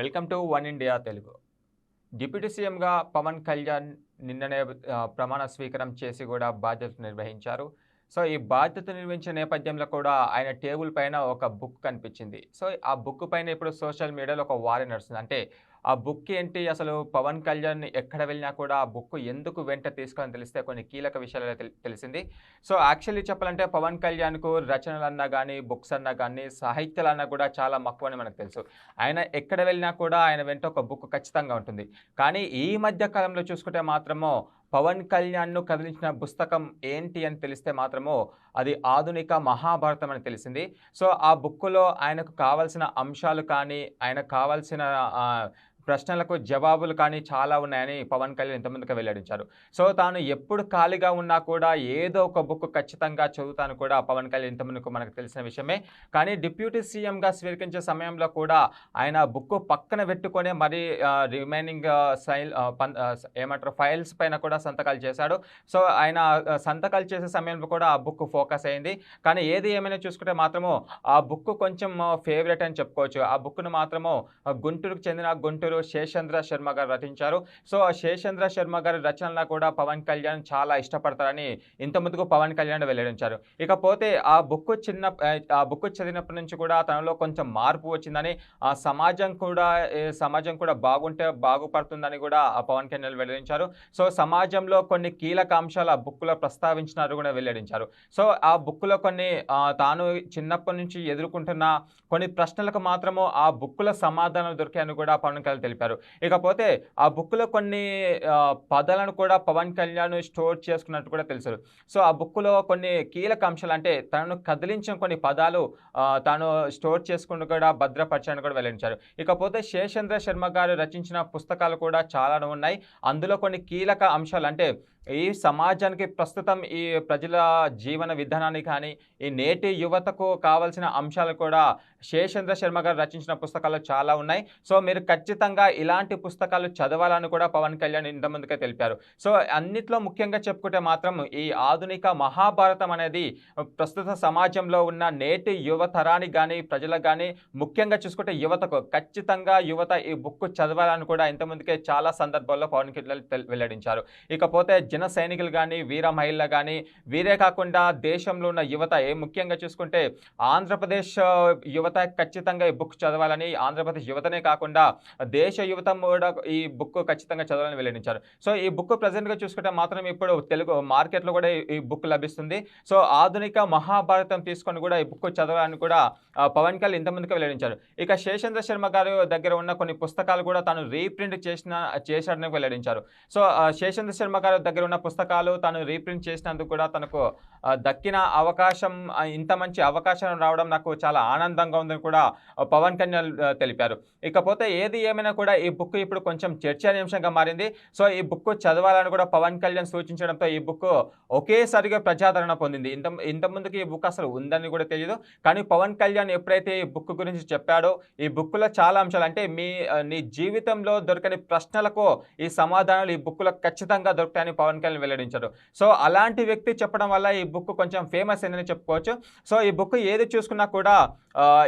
Welcome to one India Telugu. Deputy సీఎంగా పవన్ కళ్యాణ్ నిన్ననే ప్రమాణ స్వీకారం చేసి కూడా బాధ్యతలు నిర్వహించారు. సో ఈ బాధ్యత నిర్వహించిన నేపథ్యంలో కూడా ఆయన టేబుల్ పైన ఒక బుక్ కనిపించింది. సో ఆ బుక్ పైన ఇప్పుడు సోషల్ మీడియాలో ఒక వారి నడుస్తుంది. అంటే ఆ బుక్ ఏంటి? అసలు పవన్ కళ్యాణ్ ఎక్కడ వెళ్ళినా కూడా ఆ బుక్ ఎందుకు వెంట తీసుకోవాలని తెలిస్తే కొన్ని కీలక విషయాలు తెలిసింది. సో యాక్చువల్లీ చెప్పాలంటే పవన్ కళ్యాణ్కు రచనలన్నా కానీ బుక్స్ అన్నా కానీ సాహిత్యాలన్నా కూడా చాలా మక్కువ అని మనకు తెలుసు. ఆయన ఎక్కడ వెళ్ళినా కూడా ఆయన వెంట ఒక బుక్ ఖచ్చితంగా ఉంటుంది. కానీ ఈ మధ్య కాలంలో చూసుకుంటే మాత్రము పవన్ కళ్యాణ్ను కదిలించిన పుస్తకం ఏంటి అని తెలిస్తే మాత్రమో అది ఆధునిక మహాభారతం అని తెలిసింది. సో ఆ బుక్లో ఆయనకు కావాల్సిన అంశాలు కానీ ఆయనకు కావాల్సిన ప్రశ్నలకు జవాబులు కానీ చాలా ఉన్నాయని పవన్ కళ్యాణ్ ఇంతమందికి వెల్లడించారు. సో తాను ఎప్పుడు ఖాళీగా ఉన్నా కూడా ఏదో ఒక బుక్ ఖచ్చితంగా చదువుతాను కూడా పవన్ కళ్యాణ్ ఇంతమందికి మనకు తెలిసిన విషయమే. కానీ డిప్యూటీ సీఎంగా స్వీకరించే సమయంలో కూడా ఆయన బుక్ పక్కన పెట్టుకొని మరి రిమైనింగ్ సైల్ పన్- ఏమంటారు ఫైల్స్ పైన కూడా సంతకాలు చేశాడు. సో ఆయన సంతకాలు చేసే సమయంలో కూడా ఆ బుక్ ఫోకస్ అయింది. కానీ ఏది ఏమైనా చూసుకుంటే మాత్రము ఆ బుక్ కొంచెం ఫేవరెట్ అని చెప్పుకోవచ్చు. ఆ బుక్ను మాత్రము గుంటూరుకు చెందిన గుంటూరు శేషేంద్ర శర్మ గారు రచించారు సో ఆ శేషేంద్ర శర్మ గారి రచనలను కూడా పవన్ కళ్యాణ్ చాలా ఇష్టపడతారని ఇంతమందుకు పవన్ కళ్యాణ్ వెల్లడించారు. ఇకపోతే ఆ బుక్ చిన్న ఆ బుక్ చదివినప్పటి నుంచి కూడా తనలో కొంచెం మార్పు వచ్చిందని ఆ సమాజం కూడా సమాజం కూడా బాగుంటే బాగుపడుతుందని కూడా ఆ పవన్ కళ్యాణ్ వెల్లడించారు. సో సమాజంలో కొన్ని కీలక అంశాలు ఆ బుక్లో ప్రస్తావించినారు కూడా వెల్లడించారు. సో ఆ బుక్లో కొన్ని తాను చిన్నప్పటి నుంచి ఎదుర్కొంటున్న కొన్ని ప్రశ్నలకు మాత్రము ఆ బుక్ల సమాధానం దొరికాయని కూడా పవన్ కళ్యాణ్ తెలిపారు. ఇకపోతే ఆ బుక్లో కొన్ని పదాలను కూడా పవన్ కళ్యాణ్ స్టోర్ చేసుకున్నట్టు కూడా తెలిసారు సో ఆ బుక్లో కొన్ని కీలక అంశాలు అంటే తనను కదిలించిన కొన్ని పదాలు తాను స్టోర్ చేసుకుని కూడా భద్రపరచడానికి కూడా వెల్లడించారు. ఇకపోతే శేషేంద్ర శర్మ గారు రచించిన పుస్తకాలు కూడా చాలా ఉన్నాయి. అందులో కొన్ని కీలక అంశాలు అంటే ఈ సమాజానికి ప్రస్తుతం ఈ ప్రజల జీవన విధానాన్ని కానీ ఈ నేటి యువతకు కావలసిన అంశాలు కూడా శేషేంద్ర శర్మ గారు రచించిన పుస్తకాలు చాలా ఉన్నాయి. సో మీరు ఖచ్చితంగా ఇలాంటి పుస్తకాలు చదవాలని కూడా పవన్ కళ్యాణ్ ఇంతమందికే తెలిపారు. సో అన్నిట్లో ముఖ్యంగా చెప్పుకుంటే మాత్రం ఈ ఆధునిక మహాభారతం అనేది ప్రస్తుత సమాజంలో ఉన్న నేటి యువతరానికి కానీ ప్రజలకు కానీ ముఖ్యంగా చూసుకుంటే యువతకు ఖచ్చితంగా యువత ఈ బుక్ చదవాలని కూడా ఇంతమందికే చాలా సందర్భాల్లో పవన్ కళ్యాణ్ తెల్- వెల్లడించారు. ఇకపోతే జన సైనికులు కానీ వీర మహిళలు కానీ వీరే కాకుండా దేశంలో ఉన్న యువత ఏ ముఖ్యంగా చూసుకుంటే ఆంధ్రప్రదేశ్ యువత ఖచ్చితంగా ఈ బుక్ చదవాలని ఆంధ్రప్రదేశ్ యువతనే కాకుండా దేశ యువత కూడా ఈ బుక్ ఖచ్చితంగా చదవాలని వెల్లడించారు. సో ఈ బుక్ ప్రజెంట్గా చూసుకుంటే మాత్రం ఇప్పుడు తెలుగు మార్కెట్లో కూడా ఈ- బుక్ లభిస్తుంది. సో ఆధునిక మహాభారతం తీసుకొని కూడా ఈ బుక్ చదవాలని కూడా పవన్ కళ్యాణ్ ఇంతమందికి వెల్లడించారు. ఇక శేషేంద్ర శర్మ గారు దగ్గర ఉన్న కొన్ని పుస్తకాలు కూడా తాను రీప్రింట్ చేసిన చేశాడని వెల్లడించారు. సో శేషేంద్ర శర్మ గారి దగ్గర ఉన్న పుస్తకాలు తను రీప్రింట్ చేసినందుకు కూడా తనకు దక్కిన అవకాశం ఇంత మంచి అవకాశం రావడం నాకు చాలా ఆనందంగా ఉందని కూడా పవన్ కళ్యాణ్ తెలిపారు. ఇకపోతే ఏది ఏమైనా కూడా ఈ బుక్ ఇప్పుడు కొంచెం చర్చనీయాంశంగా మారింది. సో ఈ బుక్ చదవాలని కూడా పవన్ కళ్యాణ్ సూచించడంతో ఈ బుక్ ఒకేసారిగా ప్రజాదరణ పొందింది. ఇంత ఇంతకుముందుకు ఈ బుక్ అసలు ఉందని కూడా తెలియదు కానీ పవన్ కళ్యాణ్ ఎప్పుడైతే ఈ బుక్ గురించి చెప్పాడో ఈ బుక్లో చాలా అంశాలు అంటే మీ నీ జీవితంలో దొరకని ప్రశ్నలకు ఈ సమాధానాలు ఈ బుక్లో ఖచ్చితంగా దొరుకుతాయని పవన్ పవన్ కళ్యాణ్ వెల్లడించారు. సో అలాంటి వ్యక్తి చెప్పడం వల్ల ఈ బుక్ కొంచెం ఫేమస్ అయిందని చెప్పుకోవచ్చు. సో ఈ బుక్ ఏది చూసుకున్నా కూడా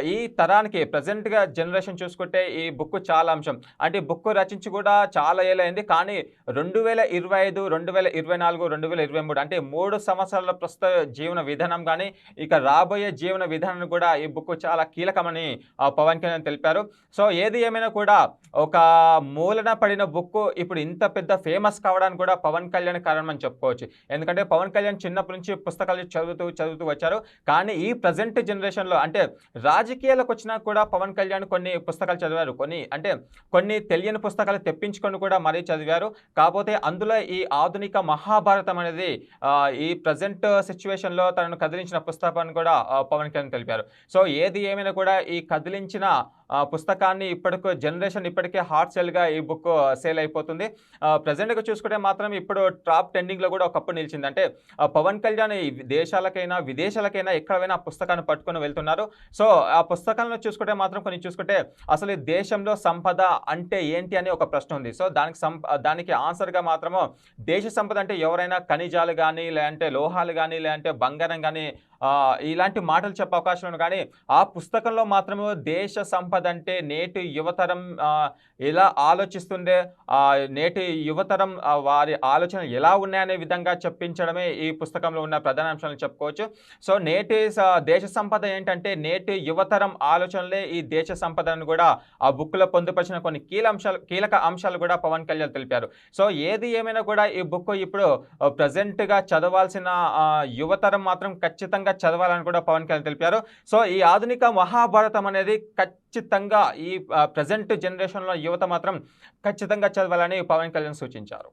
ఈ తరానికి ప్రజెంట్గా జనరేషన్ చూసుకుంటే ఈ బుక్ చాలా అంశం. అంటే బుక్ రచించి కూడా చాలా ఏళ్ళైంది కానీ రెండు వేల ఇరవై ఐదు రెండు వేల ఇరవై నాలుగు రెండు వేల ఇరవై మూడు అంటే మూడు సంవత్సరాల ప్రస్తుత జీవన విధానం కానీ ఇక రాబోయే జీవన విధానం కూడా ఈ బుక్ చాలా కీలకమని ఆ, పవన్ కళ్యాణ్ తెలిపారు. సో ఏది ఏమైనా కూడా ఒక మూలన పడిన బుక్ ఇప్పుడు ఇంత పెద్ద ఫేమస్ కావడానికి కూడా పవన్ కళ్యాణ్ కారణం అని చెప్పుకోవచ్చు. ఎందుకంటే పవన్ కళ్యాణ్ చిన్నప్పటి నుంచి పుస్తకాలు చదువుతూ చదువుతూ వచ్చారు. కానీ ఈ ప్రజెంట్ జనరేషన్లో అంటే రాజకీయాలకు వచ్చినా కూడా పవన్ కళ్యాణ్ కొన్ని పుస్తకాలు చదివారు. కొన్ని అంటే కొన్ని తెలియని పుస్తకాలు తెప్పించుకొని కూడా మరీ చదివారు. కాకపోతే అందులో ఈ ఆధునిక మహాభారతం అనేది ఈ ప్రజెంట్ సిచ్యువేషన్లో తనను కదిలించిన పుస్తకాన్ని కూడా పవన్ కళ్యాణ్ తెలిపారు. సో ఏది ఏమైనా కూడా ఈ కదిలించిన పుస్తకాన్ని ఇప్పటికి జనరేషన్ ఇప్పటికే హార్ట్ సెల్గా ఈ బుక్ సేల్ అయిపోతుంది. ప్రజెంట్గా చూసుకుంటే మాత్రం ఇప్పుడు టాప్ ట్రెండింగ్లో కూడా ఒకప్పుడు నిలిచింది. అంటే ఆ, పవన్ కళ్యాణ్ ఈ దేశాలకైనా విదేశాలకైనా ఎక్కడైనా ఆ పుస్తకాన్ని పట్టుకొని వెళ్తున్నారు. సో ఆ పుస్తకాలను చూసుకుంటే మాత్రం కొన్ని చూసుకుంటే అసలు ఈ దేశంలో సంపద అంటే ఏంటి అని ఒక ప్రశ్న ఉంది. సో దానికి సం దానికి ఆన్సర్గా మాత్రము దేశ సంపద అంటే ఎవరైనా ఖనిజాలు కానీ లేదంటే లోహాలు కానీ లేదంటే బంగారం కానీ ఇలాంటి మాటలు చెప్పే అవకాశం కానీ ఆ పుస్తకంలో మాత్రము దేశ సంపద అంటే నేటి యువతరం ఎలా ఆలోచిస్తుండే నేటి యువతరం వారి ఆలోచనలు ఎలా ఉన్నాయనే విధంగా చెప్పించడమే ఈ పుస్తకంలో ఉన్న ప్రధాన అంశాలను చెప్పుకోవచ్చు. సో నేటి దేశ సంపద ఏంటంటే నేటి యువతరం ఆలోచనలే ఈ దేశ సంపదను కూడా ఆ బుక్లో పొందుపరిచిన కొన్ని కీల అంశాలు కీలక అంశాలు కూడా పవన్ కళ్యాణ్ తెలిపారు. సో ఏది ఏమైనా కూడా ఈ బుక్ ఇప్పుడు ప్రజెంట్గా చదవాల్సిన యువతరం మాత్రం ఖచ్చితంగా చదవాలని కూడా పవన్ కళ్యాణ్ తెలిపారు. సో ఈ ఆధునిక మహాభారతం అనేది ఖచ్చితంగా ఈ ప్రజెంట్ జనరేషన్లో యువత మాత్రం ఖచ్చితంగా చదవాలని పవన్ కళ్యాణ్ సూచించారు.